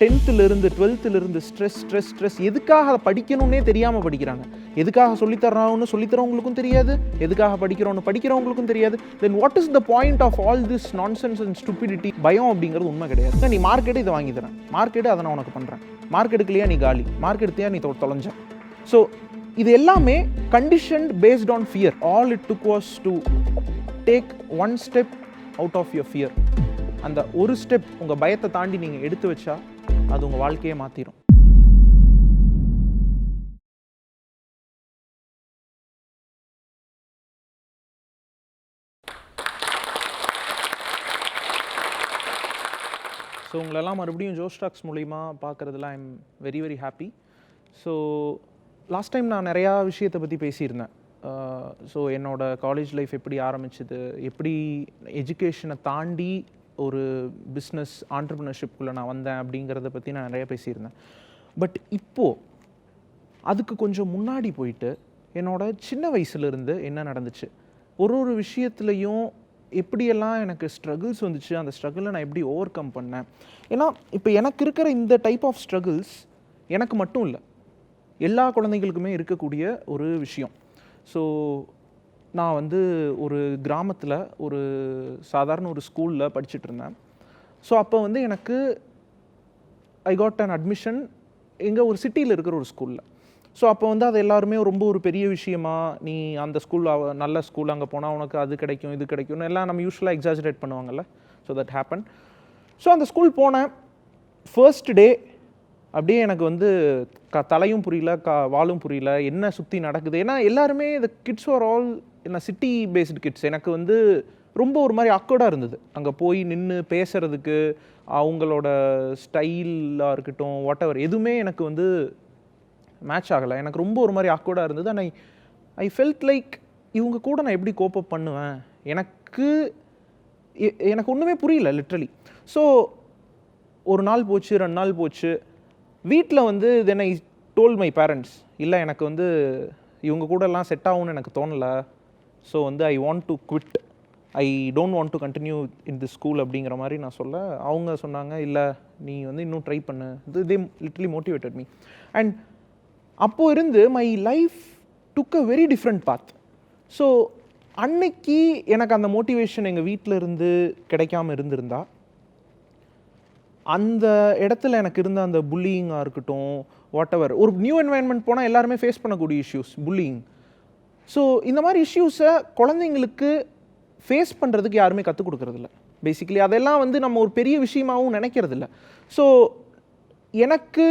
டென்த்துலேருந்து டுவெல்த்துலேருந்து stress stress stress எதுக்காக அதை படிக்கணும்னே தெரியாமல் படிக்கிறாங்க. எதுக்காக சொல்லித்தர்றான்னு சொல்லித்தரவங்களுக்கும் தெரியாது எதுக்காக படிக்கிறோன்னு படிக்கிறவங்களுக்கும் தெரியாது. Then what is the point of all this nonsense and stupidity பயம் அப்படிங்கிறது உண்மை கிடையாது. நீ மார்க்கெட்டு இதை வாங்கி தரேன். மார்க்கெட்டு அதை நான் உனக்கு பண்ணுறேன் மார்க் நீ காலி. மார்க்கெடுத்தியா நீ தொலைஞ்ச. ஸோ இது எல்லாமே conditioned based on fear all it took was to take one step out of your fear அந்த ஒரு ஸ்டெப் உங்கள் பயத்தை தாண்டி நீங்கள் எடுத்து வச்சா அது உங்கள் வாழ்க்கையே மாற்றிடும் ஸோ உங்களெல்லாம் மறுபடியும் ஜோ ஸ்டாக்ஸ் மூலிமா பார்க்குறதுல I'm very very happy so last time நான் நிறையா விஷயத்தை பற்றி பேசியிருந்தேன். ஸோ என்னோட காலேஜ் லைஃப் எப்படி ஆரம்பிச்சது எப்படி எஜுகேஷனை தாண்டி ஒரு பிஸ்னஸ் ஆண்டர்பிரினர்ஷிப்குள்ளே நான் வந்தேன் அப்படிங்கிறத பற்றி நான் நிறைய பேசியிருந்தேன். பட் இப்போது அதுக்கு கொஞ்சம் முன்னாடி போயிட்டு என்னோட சின்ன வயசுலேருந்து என்ன நடந்துச்சு? ஒரு ஒரு விஷயத்துலையும் எப்படியெல்லாம் எனக்கு ஸ்ட்ரகிள்ஸ் வந்துச்சு அந்த ஸ்ட்ரகிளை நான் எப்படி ஓவர் கம் பண்ணேன்? ஏன்னா இப்போ எனக்கு இருக்கிற இந்த டைப் ஆஃப் ஸ்ட்ரகிள்ஸ் எனக்கு மட்டும் இல்லை எல்லா குழந்தைகளுக்குமே இருக்கக்கூடிய ஒரு விஷயம். ஸோ நான் வந்து ஒரு கிராமத்தில் ஒரு சாதாரண ஒரு ஸ்கூலில் படிச்சுட்டு இருந்தேன் ஸோ அப்போ வந்து எனக்கு ஐ காட் அன் அட்மிஷன் எங்கே ஒரு சிட்டியில் இருக்கிற ஒரு ஸ்கூலில் ஸோ அப்போ வந்து அது எல்லாருமே ரொம்ப ஒரு பெரிய விஷயமா நீ அந்த ஸ்கூல் நல்ல ஸ்கூல் அங்கே போனால் உனக்கு அது கிடைக்கும் இது கிடைக்கும்னு எல்லாம் நம்ம யூஸ்வலாக எக்ஸாஜரேட் பண்ணுவாங்கல்ல. ஸோ தட் ஹேப்பன் ஸோ அந்த ஸ்கூல் போனேன். ஃபர்ஸ்ட் டே அப்படியே எனக்கு வந்து க தலையும் புரியல க வாலும் புரியல என்ன சுற்றி நடக்குது? ஏன்னா எல்லாருமே இந்த kids are all non city based kids எனக்கு வந்து ரொம்ப ஒரு மாதிரி அக்கோர்டாக இருந்தது. அங்கே போய் நின்று பேசுறதுக்கு அவங்களோட ஸ்டைலாக இருக்கட்டும் வாட் எவர் எதுவுமே எனக்கு வந்து மேட்ச் ஆகலை. எனக்கு ரொம்ப ஒரு மாதிரி அக்கோர்டாக இருந்தது. And I I felt like இவங்க கூட நான் எப்படி கோப்பப் பண்ணுவேன்? எனக்கு எ- எனக்கு ஒன்றுமே புரியல லிட்ரலி ஸோ ஒரு நாள் போச்சு ரெண்டு நாள் போச்சு. வீட்டில் வந்து then I told my parents இல்லை எனக்கு வந்து இவங்க கூடலாம் செட் ஆகும்னு எனக்கு தோணலை. ஸோ வந்து I want to quit I don't want to continue in the school அப்படிங்கிற மாதிரி நான் சொல்ல அவங்க சொன்னாங்க இல்லை நீ வந்து இன்னும் ட்ரை பண்ணு. இது they literally motivated me and அப்போது இருந்து my life took a very different path so அன்னைக்கு எனக்கு அந்த மோட்டிவேஷன் எங்கள் வீட்டில் இருந்து கிடைக்காம இருந்திருந்தா அந்த இடத்துல எனக்கு இருந்த அந்த புல்லிங்காக இருக்கட்டும் வாட் எவர் ஒரு நியூ என்வாயன்மெண்ட் போனால் எல்லாருமே ஃபேஸ் பண்ணக்கூடிய இஷ்யூஸ் புல்லிங் ஸோ இந்த மாதிரி இஷ்யூஸை குழந்தைங்களுக்கு ஃபேஸ் பண்ணுறதுக்கு யாருமே கற்றுக் கொடுக்கறதில்ல. பேசிக்கலி அதெல்லாம் வந்து நம்ம ஒரு பெரிய விஷயமாகவும் நினைக்கிறதில்ல. ஸோ எனக்கு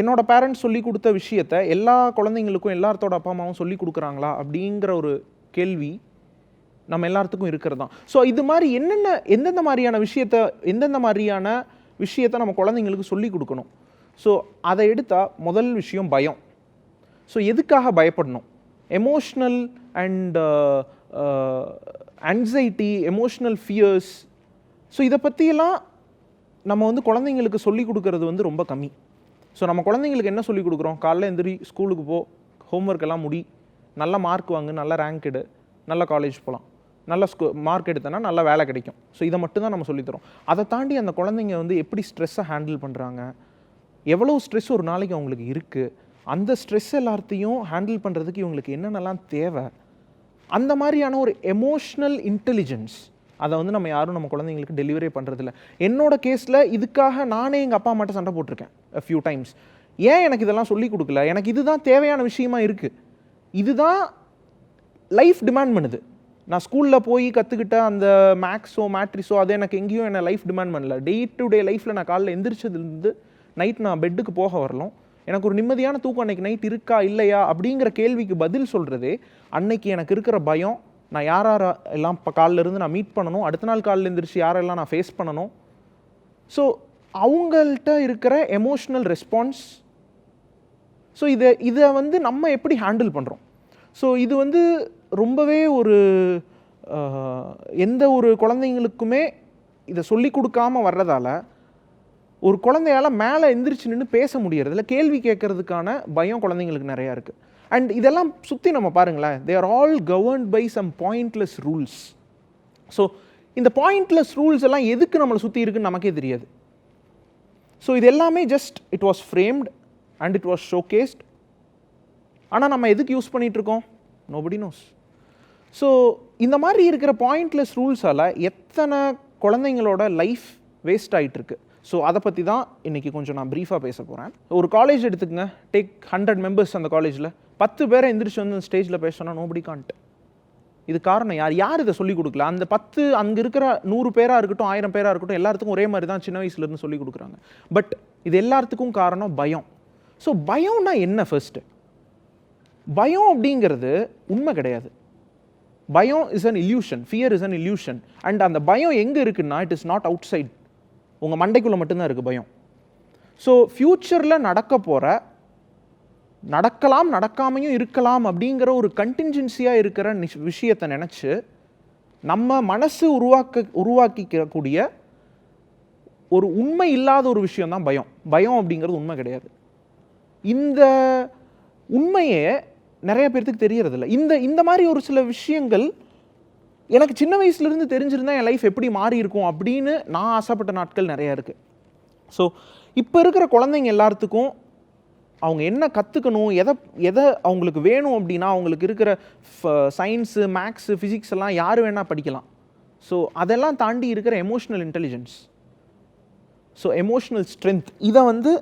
என்னோடய பேரண்ட்ஸ் சொல்லி கொடுத்த விஷயத்த எல்லா குழந்தைங்களுக்கும் எல்லாத்தோட அப்பா அம்மாவும் சொல்லி கொடுக்குறாங்களா அப்படிங்கிற ஒரு கேள்வி நம்ம எல்லாத்துக்கும் இருக்கிறது தான் ஸோ இது மாதிரி என்னென்ன எந்தெந்த மாதிரியான விஷயத்த எந்தெந்த மாதிரியான விஷயத்த நம்ம குழந்தைங்களுக்கு சொல்லி கொடுக்கணும்? ஸோ அதை எடுத்தால் முதல் விஷயம் பயம். ஸோ எதுக்காக பயப்படணும்? Emotional uh, uh, anxiety emotional fears so இதை பற்றியெல்லாம் நம்ம வந்து குழந்தைங்களுக்கு சொல்லிக் கொடுக்கறது வந்து ரொம்ப கம்மி. ஸோ நம்ம குழந்தைங்களுக்கு என்ன சொல்லிக் கொடுக்குறோம்? காலைல எந்திரி ஸ்கூலுக்கு போ ஹோம்ஒர்க் எல்லாம் முடி நல்ல மார்க் வாங்கு நல்ல ரேங்க் எடு நல்ல காலேஜ் போகலாம் நல்ல ஸ்கூ மார்க் எடுத்தனா நல்ல வேலை கிடைக்கும். ஸோ இதை மட்டும் தான் நம்ம சொல்லித்தரோம் அதை தாண்டி அந்த குழந்தைங்க வந்து எப்படி ஸ்ட்ரெஸ்ஸை ஹேண்டில் பண்ணுறாங்க எவ்வளோ ஸ்ட்ரெஸ் ஒரு நாளைக்கு அவங்களுக்கு இருக்குது அந்த ஸ்ட்ரெஸ் எல்லாத்தையும் ஹேண்டில் பண்ணுறதுக்கு இவங்களுக்கு என்னென்னலாம் தேவை? அந்த மாதிரியான ஒரு எமோஷ்னல் இன்டெலிஜென்ஸ் அதை வந்து நம்ம யாரும் நம்ம குழந்தைங்களுக்கு டெலிவரி பண்ணுறதில்ல என்னோட கேஸில் இதுக்காக நானே எங்கள் அப்பா அம்மாட்ட சண்டை போட்டிருக்கேன் ஃபியூ டைம்ஸ் ஏன் எனக்கு இதெல்லாம் சொல்லி கொடுக்கல? எனக்கு இதுதான் தேவையான விஷயமா இருக்குது இதுதான் லைஃப் டிமாண்ட் பண்ணுது. நான் ஸ்கூலில் போய் கற்றுக்கிட்ட அந்த மேக்ஸோ மேட்ரிஸோ அது எனக்கு எங்கேயும் என்னை லைஃப் டிமாண்ட் பண்ணல. டே டு டே லைஃப்பில் நான் காலைல எந்திரிச்சதுலேருந்து நைட் நான் பெட்டுக்கு போக வரலாம். எனக்கு ஒரு நிம்மதியான தூக்கம் அன்னைக்கு நைட் இருக்கா இல்லையா அப்படிங்கிற கேள்விக்கு பதில் சொல்கிறது அன்னைக்கு எனக்கு இருக்கிற பயம். நான் யார் யார எல்லாம் இப்போ காலைல இருந்து நான் மீட் பண்ணணும் அடுத்த நாள் காலைல எழுந்திரிச்சு யாரெல்லாம் நான் ஃபேஸ் பண்ணணும்? ஸோ அவங்கள்ட்ட இருக்கிற எமோஷ்னல் ரெஸ்பான்ஸ் ஸோ இதை இதை வந்து நம்ம எப்படி ஹேண்டில் பண்ணுறோம் ஸோ இது வந்து ரொம்பவே ஒரு எந்த ஒரு குழந்தைங்களுக்குமே இதை சொல்லி கொடுக்காம வர்றதால ஒரு குழந்தையால் மேலே எந்திரிச்சு நின்று பேச முடியறதில்ல. கேள்வி கேட்கறதுக்கான பயம் குழந்தைங்களுக்கு நிறையா இருக்குது அண்ட் இதெல்லாம் சுற்றி நம்ம பாருங்களேன். They are all governed by some pointless rules so இந்த பாயிண்ட்லெஸ் ரூல்ஸ் எல்லாம் எதுக்கு நம்மளை சுற்றி இருக்குன்னு நமக்கே தெரியாது. ஸோ இது எல்லாமே just it was framed and it was showcased ஆனால் நம்ம எதுக்கு யூஸ் பண்ணிகிட்ருக்கோம் நோபடி நோஸ் ஸோ இந்த மாதிரி இருக்கிற பாயிண்ட்லெஸ் ரூல்ஸால் எத்தனை குழந்தைங்களோட லைஃப் வேஸ்ட் ஆகிட்டுருக்கு ஸோ அதை பற்றி தான் இன்றைக்கி கொஞ்சம் நான் ப்ரீஃபாக பேச போகிறேன் ஒரு காலேஜ் எடுத்துக்கங்க. டேக் ஹண்ட்ரட் மெம்பர்ஸ் அந்த காலேஜில் பத்து பேரை எந்திரிச்சு வந்து அந்த ஸ்டேஜில் பேசணும் நோபடி கான்ட்டு இது காரணம் யார்? யார் இதை சொல்லிக் கொடுக்கல? அந்த பத்து அங்கே இருக்கிற நூறு பேராக இருக்கட்டும் ஆயிரம் பேராக இருக்கட்டும் எல்லாத்துக்கும் ஒரே மாதிரி தான் சின்ன வயசுலேருந்து சொல்லிக் கொடுக்குறாங்க. பட் இது எல்லாத்துக்கும் காரணம் பயம். ஸோ பயம்னா என்ன ஃபர்ஸ்ட்டு பயம் அப்படிங்கிறது உண்மை கிடையாது. பயம் is an illusion fear is an illusion and அந்த பயம் எங்கே இருக்குன்னா it is not outside உங்கள் மண்டைக்குள்ளே மட்டும்தான் இருக்குது பயம். ஸோ ஃப்யூச்சரில் நடக்க போகிற நடக்கலாம் நடக்காமையும் இருக்கலாம் அப்படிங்கிற ஒரு கண்டின்ஜென்சியாக இருக்கிற நிஷ் விஷயத்தை நினச்சி நம்ம மனசு உருவாக்க உருவாக்கிக்கக்கூடிய ஒரு உண்மை இல்லாத ஒரு விஷயம் தான் பயம். பயம் அப்படிங்கிறது உண்மை கிடையாது. இந்த உண்மையே நிறைய பேர்த்துக்கு தெரியறதில்ல. இந்த இந்த மாதிரி ஒரு சில விஷயங்கள் எனக்கு சின்ன வயசுலேருந்து தெரிஞ்சிருந்தா என் லைஃப் எப்படி மாறி இருக்கும் அப்படின்னு நான் ஆசைப்பட்ட நாட்கள் நிறையா இருக்குது ஸோ இப்போ இருக்கிற குழந்தைங்க எல்லாத்துக்கும் அவங்க என்ன கற்றுக்கணும் எதை எதை அவங்களுக்கு வேணும் அப்படின்னா அவங்களுக்கு இருக்கிற சயின்ஸு மேக்ஸு ஃபிசிக்ஸ் எல்லாம் யார் வேணால் படிக்கலாம். ஸோ அதெல்லாம் தாண்டி இருக்கிற emotional intelligence so emotional strength இதை வந்து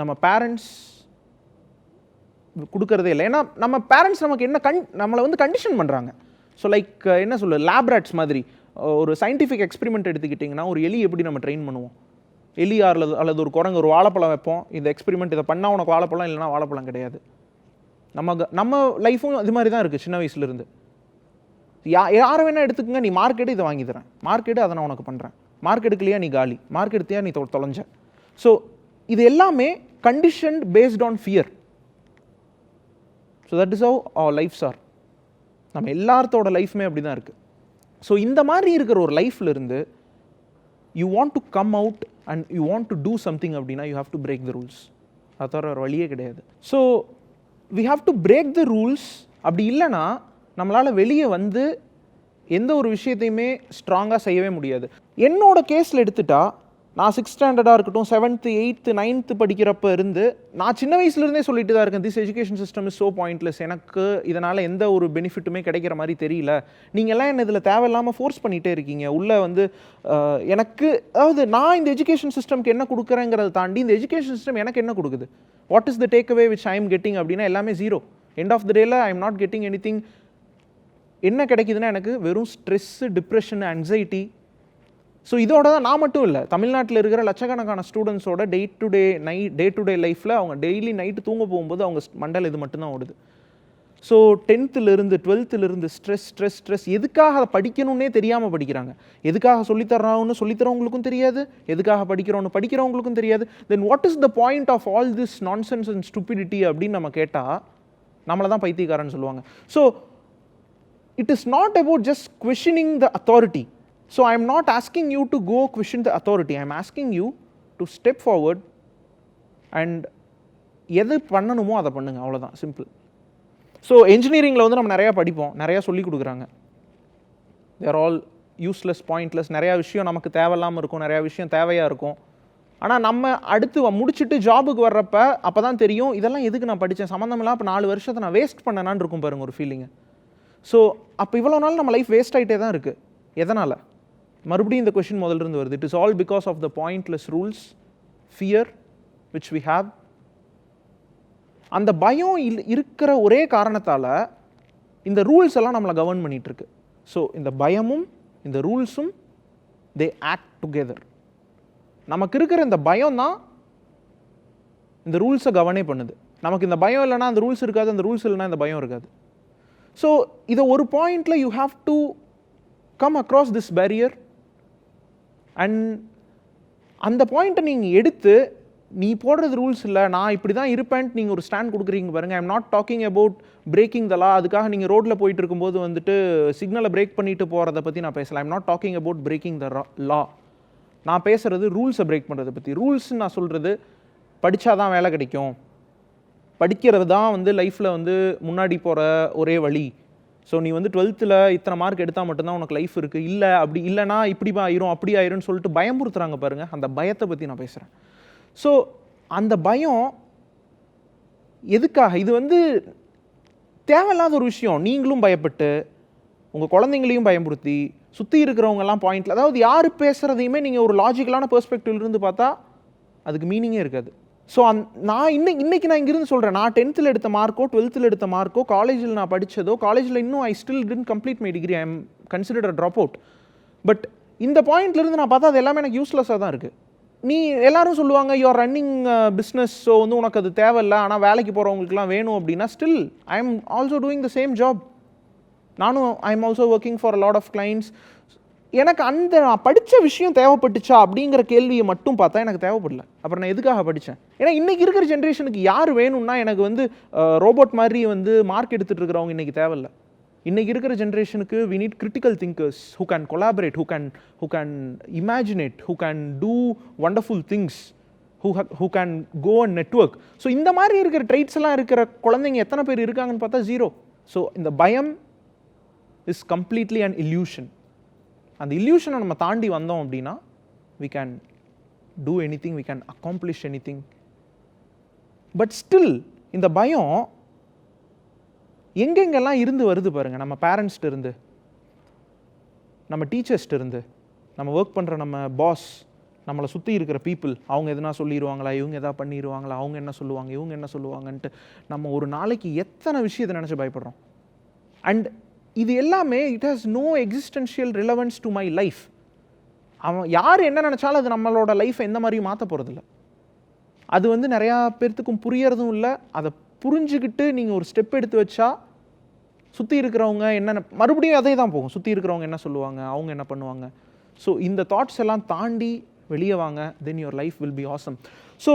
நம்ம பேரண்ட்ஸ் கொடுக்கறதே இல்லை. ஏன்னா நம்ம பேரண்ட்ஸ் நமக்கு என்ன கண் நம்மளை வந்து கண்டிஷன் பண்ணுறாங்க ஸோ லைக் uh, என்ன சொல்ல லேப்ராட்ஸ் மாதிரி ஒரு சயின்டிஃபிக் எக்ஸ்பெரிமெண்ட் எடுத்துக்கிட்டிங்கன்னா ஒரு எலி எப்படி நம்ம ட்ரெயின் பண்ணுவோம்? எலி அல்லது அல்லது ஒரு குரங்கு ஒரு வாழைப்பழம் வைப்போம். இந்த எக்ஸ்பெரிமெண்ட் இதை பண்ணால் உனக்கு வாழைப்பழம் இல்லைன்னா வாழைப்பழம் கிடையாது. நம்ம நம்ம லைஃப்பும் இது மாதிரி தான் இருக்குது சின்ன வயசுலேருந்து யா யாரை வேணால் எடுத்துக்கங்க நீ மார்க்கெட்டு இதை வாங்கி தரேன். அதை நான் உனக்கு பண்ணுறேன் மார்க் எடுக்கலையா நீ காலி. மார்க் எடுத்தியா நீ தொலைஞ்ச. ஸோ இது எல்லாமே conditioned based on fear so that is how our lives are நம்ம எல்லாத்தோட லைஃப்மே அப்படி தான் இருக்குது ஸோ இந்த மாதிரி இருக்கிற ஒரு லைஃப்ல இருந்து you want to come out and you want to do something அப்படின்னா you have to break the rules அது தவிர ஒரு வழியே கிடையாது. So we have to break the rules அப்படி இல்லைன்னா நம்மளால் வெளியே வந்து எந்த ஒரு விஷயத்தையுமே ஸ்ட்ராங்காக செய்யவே முடியாது. என்னோட கேஸில் எடுத்துட்டால் நான் சிக்ஸ் ஸ்டாண்டர்டாக இருக்கட்டும் செவன்த்து எயித்து நைன்த்து படிக்கிறப்ப இருந்து நான் சின்ன வயசுலேருந்தே சொல்லிட்டு தான் இருக்கேன். This education system is so pointless எனக்கு இதனால் எந்த ஒரு பெனிஃபிட்டுமே கிடைக்கிற மாதிரி தெரியல. நீங்கள்லாம் என்ன இதில் தேவையில்லாமல் ஃபோர்ஸ் பண்ணிகிட்டே இருக்கீங்க. உள்ளே வந்து எனக்கு அதாவது நான் இந்த எஜுகேஷன் சிஸ்டம்க்கு என்ன கொடுக்குறேங்கிறத தாண்டி இந்த எஜுகேஷன் சிஸ்டம் எனக்கு என்ன கொடுக்குது? What is the take away which I am getting அப்படின்னா எல்லாமே ஜீரோ எண்ட் ஆஃப் த டேல I am not getting anything என்ன கிடைக்குதுன்னா எனக்கு வெறும் ஸ்ட்ரெஸ்ஸு டிப்ரெஷன் anxiety ஸோ இதோட தான் நான் மட்டும் இல்லை. தமிழ்நாட்டில் இருக்கிற லட்சக்கணக்கான ஸ்டூடெண்ட்ஸோட டே டு டே நை டே டு டே லைஃப்பில் அவங்க டெய்லி நைட்டு தூங்க போகும்போது அவங்க மண்டல் இது மட்டும்தான் ஓடுது. ஸோ டென்த்துலேருந்து டுவெல்த்துலேருந்து ஸ்ட்ரெஸ் ஸ்ட்ரெஸ் ஸ்ட்ரெஸ் எதுக்காக அதை படிக்கணும்னே தெரியாமல் படிக்கிறாங்க. எதுக்காக சொல்லித்தர்றாங்கன்னு சொல்லித்தரவங்களுக்கும் தெரியாது. எதுக்காக படிக்கிறோன்னு படிக்கிறவங்களுக்கும் தெரியாது. Then what is the point of all this nonsense and stupidity அப்படின்னு நம்ம கேட்டால் நம்மளை தான் பைத்தியக்காரன்னு சொல்லுவாங்க. So it is not about just questioning the authority So I am not asking you to go question the authority. I am asking you to step forward and எது பண்ணணுமோ அதை பண்ணுங்க. அவ்வளோதான் சிம்பிள் ஸோ இன்ஜினியரிங்கில் வந்து நம்ம நிறையா படிப்போம். நிறையா சொல்லி கொடுக்குறாங்க. தேர் ஆல் யூஸ்லெஸ் பாயிண்ட்லெஸ் நிறையா விஷயம் நமக்கு தேவையில்லாமல் இருக்கும். நிறையா விஷயம் தேவையாக இருக்கும். ஆனால் நம்ம அடுத்து முடிச்சுட்டு ஜாபுக்கு வர்றப்ப அப்போ தான் தெரியும் இதெல்லாம் எதுக்கு நான் படித்தேன் சம்மந்தமில்லாம் இப்போ நாலு வருஷத்தை நான் வேஸ்ட் பண்ணனான்னு இருக்கும் பாருங்க ஒரு ஃபீலிங்கு ஸோ அப்போ இவ்வளோ நாள் நம்ம லைஃப் வேஸ்ட் ஆகிட்டே தான் இருக்குது எதனால்? மறுபடியும் இந்த கொஷின் முதல்ல இருந்து வருது. It is all because of the pointless rules fear which we have அந்த பயம் இல் இருக்கிற ஒரே காரணத்தால் இந்த ரூல்ஸ் எல்லாம் நம்மளை கவர்ன் பண்ணிகிட்ருக்கு ஸோ இந்த பயமும் இந்த ரூல்ஸும் தே ஆக்ட் டுகெதர் நமக்கு இருக்கிற இந்த பயம் தான் இந்த ரூல்ஸை கவனே பண்ணுது. நமக்கு இந்த பயம் இல்லைனா அந்த ரூல்ஸ் இருக்காது அந்த ரூல்ஸ் இல்லைனா இந்த பயம் இருக்காது. ஸோ இதை ஒரு பாயிண்டில் you have to come across this barrier and அந்த பாயிண்ட்டை நீங்கள் எடுத்து நீ போடுறது ரூல்ஸ் இல்லை நான் இப்படி தான் இருப்பேன்ட்டு நீங்கள் ஒரு ஸ்டாண்ட் கொடுக்குறீங்க பாருங்கள் I'm not talking about breaking the law அதுக்காக நீங்கள் ரோட்டில் போயிட்டு இருக்கும்போது வந்துட்டு சிக்னலை பிரேக் பண்ணிட்டு போகிறத பற்றி நான் பேசலாம் I'm not talking about breaking the law நான் பேசுகிறது ரூல்ஸை பிரேக் பண்ணுறதை பற்றி ரூல்ஸ்ன்னு நான் சொல்கிறது படித்தா தான் வேலை கிடைக்கும். படிக்கிறது தான் வந்து லைஃப்பில் வந்து முன்னாடி போகிற ஒரே வழி. ஸோ நீ வந்து டுவெல்த்தில் இத்தனை மார்க் எடுத்தால் மட்டும்தான் உனக்கு லைஃப் இருக்குது இல்லை அப்படி இல்லைனா இப்படி ஆயிரும் அப்படி ஆயிரும்னு சொல்லிட்டு பயமுறுத்துறாங்க பாருங்கள் அந்த பயத்தை பற்றி நான் பேசுகிறேன் ஸோ அந்த பயம் எதுக்காக? இது வந்து தேவையில்லாத ஒரு விஷயம். நீங்களும் பயப்பட்டு உங்கள் குழந்தைங்களையும் பயமுறுத்தி சுற்றி இருக்கிறவங்கெல்லாம் பாயிண்ட்ல அதாவது யார் பேசுகிறதையுமே நீங்கள் ஒரு லாஜிக்கலான பெர்ஸ்பெக்டிவ்லேருந்து பார்த்தா அதுக்கு மீனிங்கே இருக்காது. ஸோ அந் நான் இன்னைக்கு இன்னைக்கு நான் இங்கிருந்து சொல்கிறேன் நான் டென்த்தில் எடுத்த மார்க்கோ டுவெல்த்தில் எடுத்த மார்க்கோ காலேஜில் நான் படித்ததோ காலேஜில் இன்னும் I still didn't complete my degree I am consider drop out but இந்த பாயிண்ட்லேருந்து நான் பார்த்தா அது எல்லாமே எனக்கு யூஸ்லெஸ்ஸாக தான் இருக்குது நீ எல்லாரும் சொல்லுவாங்க யுவர் ரன்னிங் பிஸ்னஸ் ஸோ வந்து உனக்கு அது தேவையில்லை. ஆனால் வேலைக்கு போகிறவங்களுக்குலாம் வேணும் அப்படின்னா still I am also doing the same job நானும் I am also working for lot of clients எனக்கு அந்த நான் படித்த விஷயம் தேவைப்பட்டுச்சா அப்படிங்கிற கேள்வியை மட்டும் பார்த்தா எனக்கு தேவைப்படல. அப்புறம் நான் எதுக்காக படித்தேன் ஏன்னா இன்றைக்கி இருக்கிற ஜென்ரேஷனுக்கு யார் வேணும்னா எனக்கு வந்து ரோபோட் மாதிரி வந்து மார்க் எடுத்துகிட்டு இருக்கிறவங்க இன்றைக்கி தேவையில்ல. இன்றைக்கி இருக்கிற ஜென்ரேஷனுக்கு we need critical thinkers who can collaborate who can who can imaginate who can do wonderful things who who can go and network so இந்த மாதிரி இருக்கிற ட்ரைட்ஸ் எல்லாம் இருக்கிற குழந்தைங்க எத்தனை பேர் இருக்காங்கன்னு பார்த்தா ஜீரோ ஸோ இந்த பயம் இஸ் கம்ப்ளீட்லி அண்ட் இல்யூஷன் அந்த இல்யூஷனை நம்ம தாண்டி வந்தோம் அப்படின்னா we can do anything we can accomplish anything but still இந்த பயம் எங்கெங்கெல்லாம் இருந்து வருது பாருங்க நம்ம பேரண்ட்ஸ்ட்டு இருந்து நம்ம டீச்சர்ஸ்ட்டு இருந்து நம்ம ஒர்க் பண்ணுற நம்ம பாஸ் நம்மளை சுற்றி இருக்கிற பீப்புள் அவங்க எதுனா சொல்லிடுவாங்களா இவங்க எதா பண்ணிடுவாங்களா அவங்க என்ன சொல்லுவாங்க இவங்க என்ன சொல்லுவாங்கன்ட்டு நம்ம ஒரு நாளைக்கு எத்தனை விஷயத்தை நினச்சி பயப்படுறோம். அண்ட் இது எல்லாமே it has no existential relevance to my life அவன் யார் என்ன நினச்சாலும் அது நம்மளோட லைஃப்பை எந்த மாதிரியும் மாற்ற போகிறதில்ல அது வந்து நிறையா பேர்த்துக்கும் புரியறதும் இல்லை. அதை புரிஞ்சுக்கிட்டு நீங்கள் ஒரு ஸ்டெப் எடுத்து வச்சா சுற்றி இருக்கிறவங்க என்னென்ன மறுபடியும் அதே தான் போகும். சுற்றி இருக்கிறவங்க என்ன சொல்லுவாங்க? அவங்க என்ன பண்ணுவாங்க? ஸோ இந்த தாட்ஸ் எல்லாம் தாண்டி வெளியே வாங்க. Then your life will be awesome so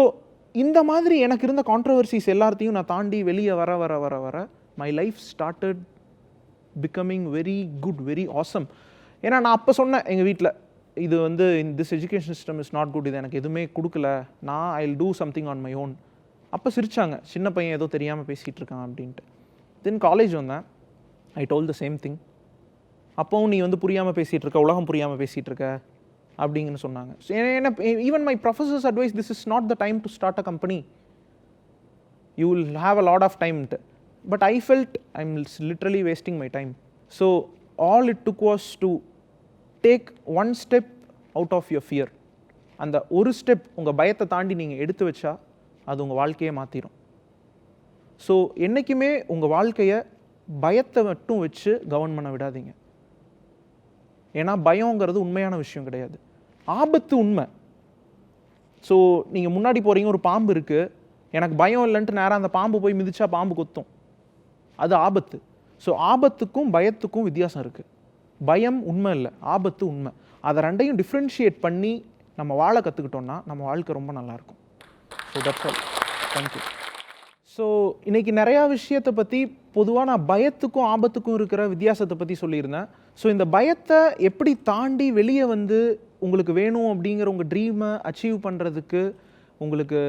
இந்த மாதிரி எனக்கு இருந்த கான்ட்ரவர்சிஸ் எல்லாத்தையும் நான் தாண்டி வெளியே வர வர வர வர my life started becoming very good very awesome ஏன்னா நான் அப்போ சொன்னேன் எங்கள் வீட்டில் இது வந்து this education system is not good இது எனக்கு எதுவுமே கொடுக்கல. நான் I'll do something on my own அப்போ சிரிச்சாங்க. சின்ன பையன் ஏதோ தெரியாமல் பேசிகிட்டு இருக்கான் அப்படின்ட்டு. தென் காலேஜ் வந்தேன். I told the same thing அப்போவும் நீ வந்து புரியாமல் பேசிகிட்டு இருக்க உலகம் புரியாமல் பேசிகிட்டு இருக்க அப்படிங்கன்னு சொன்னாங்க. ஏன்னா- even my professors advise this is not the time to start a company you will have a lot of time to but i felt i'm s- literally wasting my time. So all it took was to take one step out of your fear அந்த ஒரு step உங்கள் பயத்தை தாண்டி நீங்கள் எடுத்து வச்சா அது உங்கள் வாழ்க்கையை மாற்றிடும் ஸோ என்றைக்குமே உங்கள் வாழ்க்கையை பயத்தை மட்டும் வச்சு கவர்ன் பண்ண விடாதீங்க. ஏன்னா பயங்கிறது உண்மையான விஷயம் கிடையாது. ஆபத்து உண்மை. ஸோ நீங்கள் முன்னாடி போகிறீங்க ஒரு பாம்பு இருக்குது எனக்கு பயம் இல்லைன்ட்டு நேராக அந்த பாம்பு போய் மிதிச்சா பாம்பு கொத்தும். அது ஆபத்து. ஸோ ஆபத்துக்கும் பயத்துக்கும் வித்தியாசம் இருக்குது பயம் உண்மை இல்லை. ஆபத்து உண்மை. அதை ரெண்டையும் டிஃப்ரென்ஷியேட் பண்ணி நம்ம வாழ கற்றுக்கிட்டோம்னா நம்ம வாழ்க்கை ரொம்ப நல்லாயிருக்கும் so that's all thank you so இன்றைக்கி நிறையா விஷயத்தை பற்றி பொதுவாக நான் பயத்துக்கும் ஆபத்துக்கும் இருக்கிற வித்தியாசத்தை பற்றி சொல்லியிருந்தேன். ஸோ இந்த பயத்தை எப்படி தாண்டி வெளியே வந்து உங்களுக்கு வேணும் அப்படிங்கிற உங்கள் ட்ரீமை அச்சீவ் பண்ணுறதுக்கு உங்களுக்கு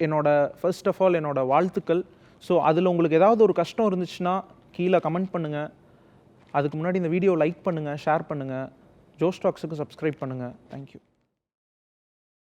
என்னோட ஃபர்ஸ்ட் ஆஃப் ஆல் என்னோட வாழ்த்துக்கள். ஸோ அதில் உங்களுக்கு ஏதாவது ஒரு கஷ்டம் இருந்துச்சுன்னா கீழே கமெண்ட் பண்ணுங்கள் அதுக்கு முன்னாடி இந்த வீடியோ லைக் பண்ணுங்கள் ஷேர் பண்ணுங்கள் ஜோஸ்டாக்ஸுக்கு சப்ஸ்கிரைப் பண்ணுங்கள் தேங்க்யூ